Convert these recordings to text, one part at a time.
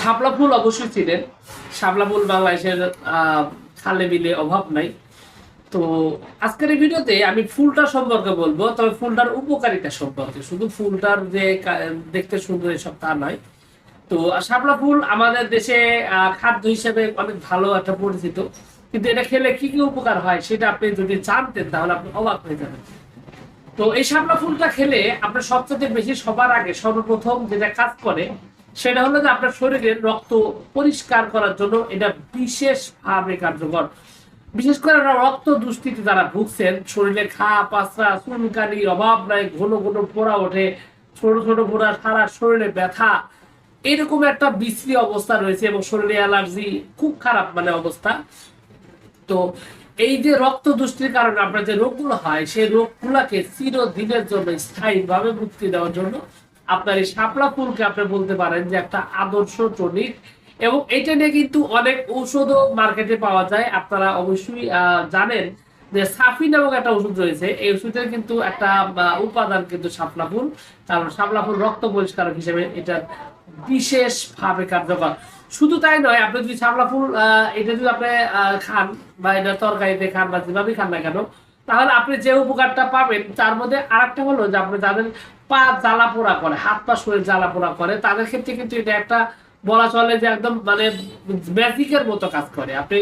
শাপলা ফুল অবশ্যই চিনেন। শাপলা ফুল বাংলাদেশের খালে বিলে অভাব নাই। তো আজকের এই ভিডিওতে আমি ফুলটা সম্পর্কে বলব, তবে ফুলটার উপকারিতা সম্পর্কে। শুধু ফুলটার যে দেখতে সুন্দর এসব তা নয়। তো শাপলা ফুল আমাদের দেশে খাদ্য হিসেবে অনেক ভালো একটা পরিচিত। কিন্তু এটা খেলে কি কি উপকার হয় সেটা আপনি যদি জানতেন, তাহলে আপনি অবাক হয়ে যাবেন। তো এই শাপলা ফুলটা খেলে আপনার সবচেয়ে বেশি সবার আগে সর্বপ্রথম যেটা কাজ করে সেটা হলো যে আপনার শরীরের রক্ত পরিষ্কার করার জন্য এটা বিশেষভাবে কার্যকর। বিশেষ করে রক্ত দুষ্টিতে যারা ভুগছেন, শরীরে ঘা পাসরা চুলকানি, অভাব নাই, ঘন ঘন পোড়া ওঠে, ছোট ছোট পোড়া, সারা শরীরে ব্যথা, এরকম একটা বিশ্রী অবস্থা রয়েছে এবং শরীরে অ্যালার্জি, খুব খারাপ মানে অবস্থা। তো এই যে রক্ত দুষ্টির কারণে আপনার যে রোগগুলো হয়, সেই রোগগুলোকে চিরদিনের জন্য স্থায়ীভাবে মুক্তি দেওয়ার জন্য আপনার এই শাপলা ফুলকে আপনি বলতে পারেন যে একটা আদর্শ টনিক। এবং এটা নিয়ে কিন্তু অনেক ঔষধও মার্কেটে পাওয়া যায়। আপনারা অবশ্যই জানেন যে সাফি নামক একটা ওষুধ রয়েছে। এই ওষুধের কিন্তু একটা উপাদান কিন্তু শাপলা ফুল। কারণ শাপলা ফুল রক্ত পরিষ্কারক হিসেবে এটা বিশেষভাবে কার্যকর। শুধু তাই নয়, আপনি যদি শাপলা ফুল এটা যদি আপনি খান বা এটা তরকারিতে খান বা যেভাবেই খান না কেন তাহলে আপনি যে উপকারটা পাবেন, তার মধ্যে আরেকটা হলো যে আপনি যাদের পা জ্বালা পোড়া করে, হাত পা শরীর জ্বালা পোড়া করে, তাদের ক্ষেত্রে কিন্তু এটা একটা বলা চলে যে একদম মানে ম্যাজিকের মতো কাজ করে। আপনি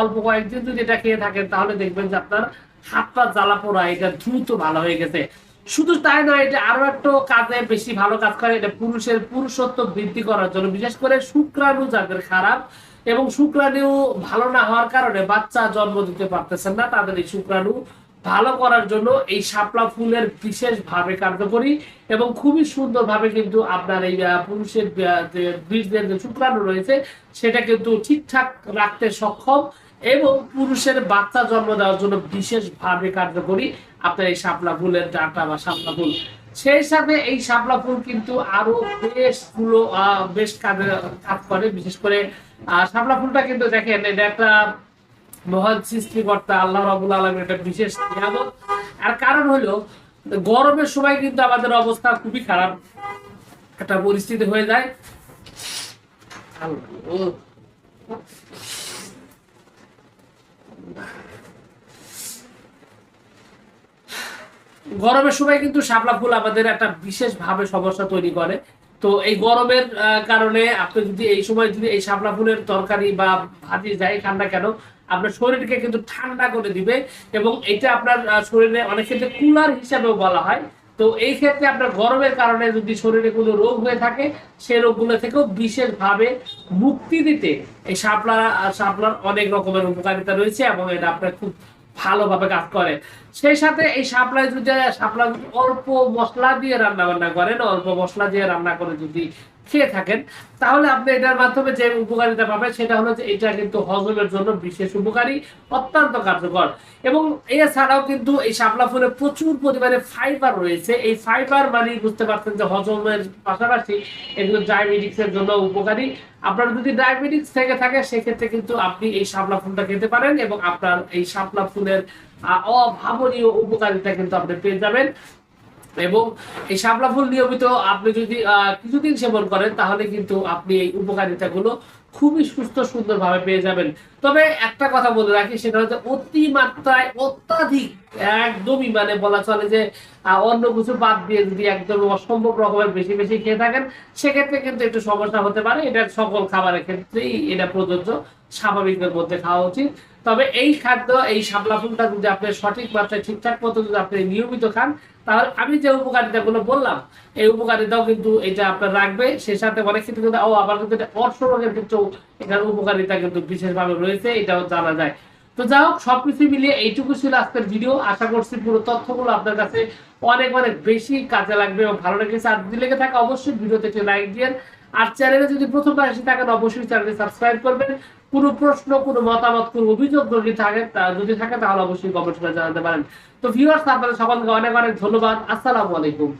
অল্প কয়েকদিন যদি এটা খেয়ে থাকেন, তাহলে দেখবেন যে আপনার হাত পা জ্বালা পোড়া এটা দ্রুত ভালো হয়ে গেছে। শুধু তাই নয়, এটা আরও একটা কাজে বেশি ভালো কাজ করে, এটা পুরুষের পুরুষত্ব বৃদ্ধি করার জন্য, বিশেষ করে শুক্রাণু যাদের খারাপ এবং শুক্রাণু ভালো না হওয়ার কারণে বাচ্চা জন্ম দিতে পারতেছেন না, তাদের এই শুক্রাণু ভালো করার জন্য এই শাপলা ফুলের বিশেষ ভাবে কার্যকরী এবং খুবই সুন্দরভাবে কিন্তু আপনার এই পুরুষের আহ, যে শুক্রাণু রয়েছে সেটা কিন্তু ঠিকঠাক রাখতে সক্ষম এবং পুরুষের বাচ্চা জন্ম দেওয়ার জন্য বিশেষভাবে কার্যকরী আপনার এই শাপলা ফুলের ডাটা বা শাপলা ফুল। সেই সাথে এই শাপলা ফুল কিন্তু আরও বেশ আহ, বেশ কাজে কাজ করে বিশেষ করে শাপলা ফুলটা কিন্তু দেখেন এটা একটা মহান সৃষ্টিকর্তা আল্লাহ রাবুল আলমের একটা বিশেষ নিয়ামত। আর কারণ হলো, গরমের সময় কিন্তু আমাদের অবস্থা খুবই খারাপ। একটা পরিস্থিতি হয়ে যায়। গরমের সময় কিন্তু শাপলা ফুল আমাদের একটা বিশেষ ভাবে সমস্যা তৈরি করে। তো এই গরমের কারণে আপনি যদি এই সময় যদি এই শাপলা ফুলের তরকারি বা ভাজি যাই খান না কেন আপনার শরীরকে কিন্তু ঠান্ডা করে দিবে এবং এটা আপনার শরীরে অনেক ক্ষেত্রে কুলার হিসাবেও বলা হয়। তো এই ক্ষেত্রে আপনার গরমের কারণে যদি শরীরে কোনো রোগ হয়ে থাকে সেই রোগগুলো থেকেও বিশেষভাবে মুক্তি দিতে এই শাপলা শাপলার অনেক রকমের উপকারিতা রয়েছে এবং এটা আপনার খুব ভালোভাবে কাজ করে। সেই সাথে এই শাপলায় যদি শাপলা অল্প মশলা দিয়ে রান্না বান্না করেন, অল্প মশলা দিয়ে রান্না করে যদি খেয়ে থাকেন। তাহলে আপনি এটার মাধ্যমে যে উপকারিতা পাবেন, সেটা হলো যে এটা কিন্তু হজমের জন্য বিশেষ উপকারী, অত্যন্ত কার্যকর। এবং এছাড়াও কিন্তু এই শাপলা ফুলে প্রচুর পরিমাণে ফাইবার রয়েছে। এই ফাইবার মানে বুঝতে পারছেন যে হজমের পাশাপাশি এগুলো ডায়াবেটিক্স এর জন্য উপকারী। আপনার যদি ডায়াবেটিক্স থেকে থাকে, সেক্ষেত্রে কিন্তু আপনি এই শাপলা ফুলটা খেতে পারেন এবং আপনার এই শাপলা ফুলের অভাবনীয় উপকারিতা কিন্তু আপনি পেয়ে যাবেন। এবং এই শাপলা ফুল নিয়মিত আপনি যদি কিছুদিন সেবন করেন, তাহলে কিন্তু আপনি এই উপকারিতাগুলো খুবই সুস্থ, সুন্দরভাবে পেয়ে যাবেন। তবে একটা কথা বলে রাখি, সেটা হচ্ছে অতিমাত্রায় অত্যাধিক একদমই মানে বলা চলে যে অন্য কিছু বাদ দিয়ে যদি একদম অসম্ভব রকমের বেশি বেশি খেয়ে থাকেন, সেক্ষেত্রে কিন্তু একটু সমস্যা হতে পারে। এটা সকল খাবারের ক্ষেত্রেই এটা প্রযোজ্য, স্বাভাবিকের মধ্যে খাওয়া উচিত। তবে এই খাদ্য, এই শাপলা ফুলটা যদি আপনি সঠিক মাত্রায়, ঠিকঠাক মতো যদি আপনি নিয়মিত খান, তাহলে আমি যে উপকারিতাগুলো বললাম, এই উপকারিতাও কিন্তু এটা আপনার রাখবে। সে সাথে অনেক ক্ষেত্রে কিন্তু, ও আবার কিন্তু এটা অর্থ রোগের ক্ষেত্রেও এটার উপকারিতা কিন্তু বিশেষভাবে রয়েছে, এটাও জানা যায়। তো যাই হোক সবকিছু মিলিয়ে এইটুকু ছিল আজকের ভিডিও আশা করছি পুরো তথ্যগুলো আপনার কাছে অনেক অনেক বেশি কাজে লাগবে এবং ভালো লেগেছে। আর যদি লেগে থাকে, অবশ্যই ভিডিওতে একটি লাইক দিন আর চ্যানেলে যদি প্রথমবার এসে থাকেন, অবশ্যই চ্যানেলটি সাবস্ক্রাইব করবেন। কোনো প্রশ্ন, কোনো মতামত, কোনো অভিযোগ যদি থাকে যদি থাকে, তাহলে অবশ্যই কমেন্ট করে জানাতে পারেন। তো ভিউয়ার্স আপনাদের সকলকে অনেক অনেক ধন্যবাদ। আসসালামু আলাইকুম।